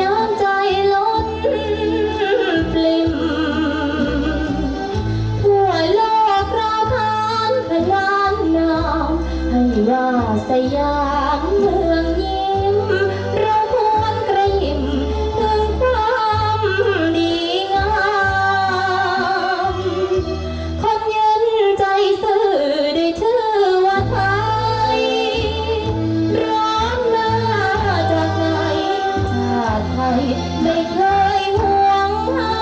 น้ำใจล้นปลิ่มทั่วโลกเราทานขนานนามให้ว่าสยาม ไม่เคยห่วงห้า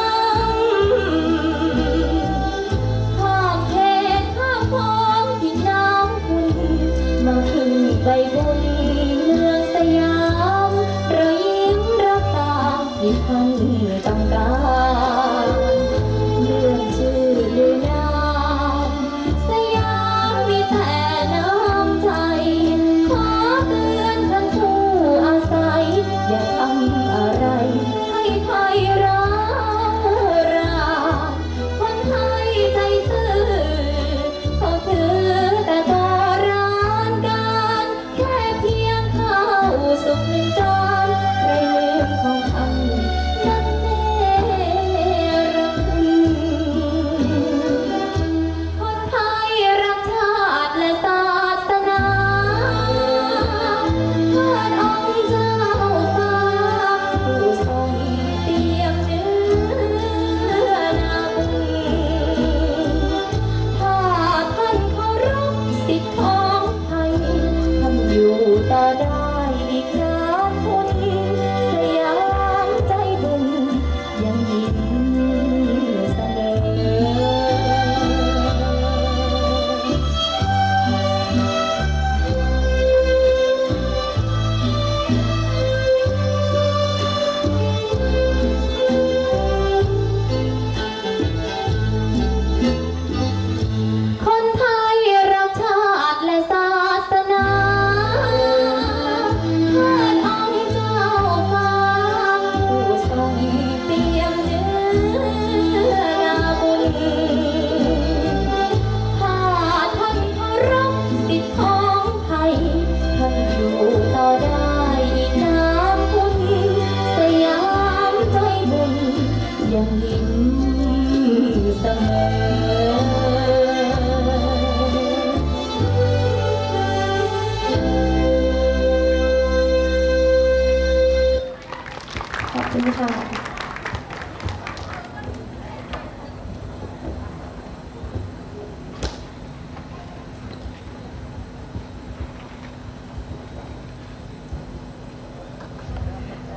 มข้าเขตข้าพ้องที่น้ำคุณ มาถึงใบบุญ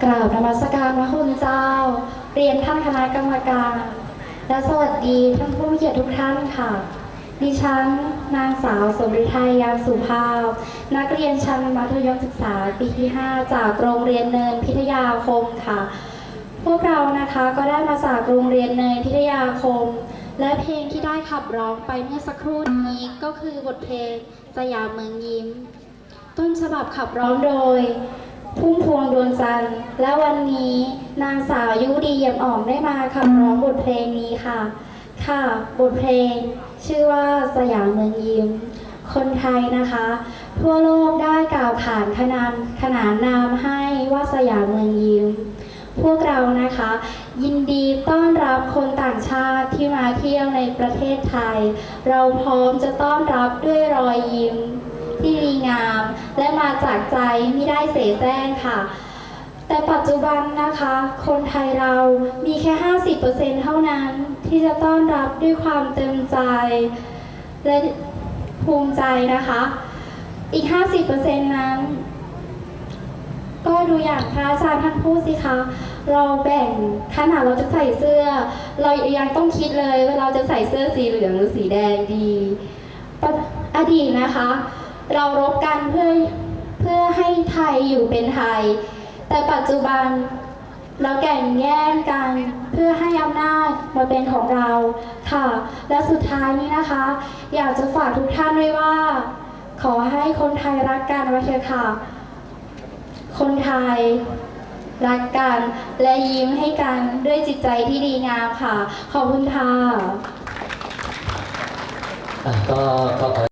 กราบนมัสการพระคุณเจ้า เรียนท่านคณะกรรมการ และสวัสดีท่านผู้มีเกียรติทุกท่านค่ะ ดิฉันนางสาวสมฤทัยยามสุภาพ นักเรียนชั้นมัธยมศึกษาปีที่ 5 จากโรงเรียนเนินพิทยาคมค่ะ พวกเรานะคะก็ได้มาจากโรงเรียนเนินพิทยาคม และเพลงที่ได้ขับร้องไปเมื่อสักครู่นี้ก็คือบทเพลงสยามเมืองยิ้ม ต้นฉบับขับร้องโดย พุ่มพวงดวงจันทร์ และวันนี้นางสาวยุดีเยี่ยมอ่อมได้มาขับร้องบทเพลงนี้ค่ะ ค่ะบทเพลง ชื่อว่าสยามเมืองยิ้ม คนไทยนะคะ ทั่วโลกได้กล่าวขานขนานขนานนามให้ว่าสยามเมืองยิ้ม พวกเรานะคะ ยินดีต้อนรับคนต่างชาติที่มาเที่ยวในประเทศไทย เราพร้อมจะต้อนรับด้วยรอยยิ้มที่ดี และมาจากใจไม่ได้เสแสร้งค่ะ แต่ปัจจุบันนะคะ คนไทยเรามีแค่ 50%เท่านั้นที่จะต้อนรับด้วยความเต็มใจ และภูมิใจนะคะ อีก 50%นั้น ก็ดูอย่างพระอาจารย์ท่านพูดสิคะเราแบ่งขนาดเราจะใส่เสื้อ เรายังต้องคิดเลยว่าเราจะใส่เสื้อสีเหลืองหรือสีแดงดี อดีตนะคะ เรารบกันเพื่อเพื่อให้ไทยอยู่เป็นไทย แต่ปัจจุบันเราแก่งแย่งกันเพื่อให้อำนาจมาเป็นของเราค่ะ และสุดท้ายนี้นะคะ อยากจะฝากทุกท่านไว้ว่า ขอให้คนไทยรักกันไว้เถอะค่ะ คนไทยรักกันและยิ้มให้กันด้วยจิตใจที่ดีงามค่ะ ขอบคุณค่ะก็ก็ขอ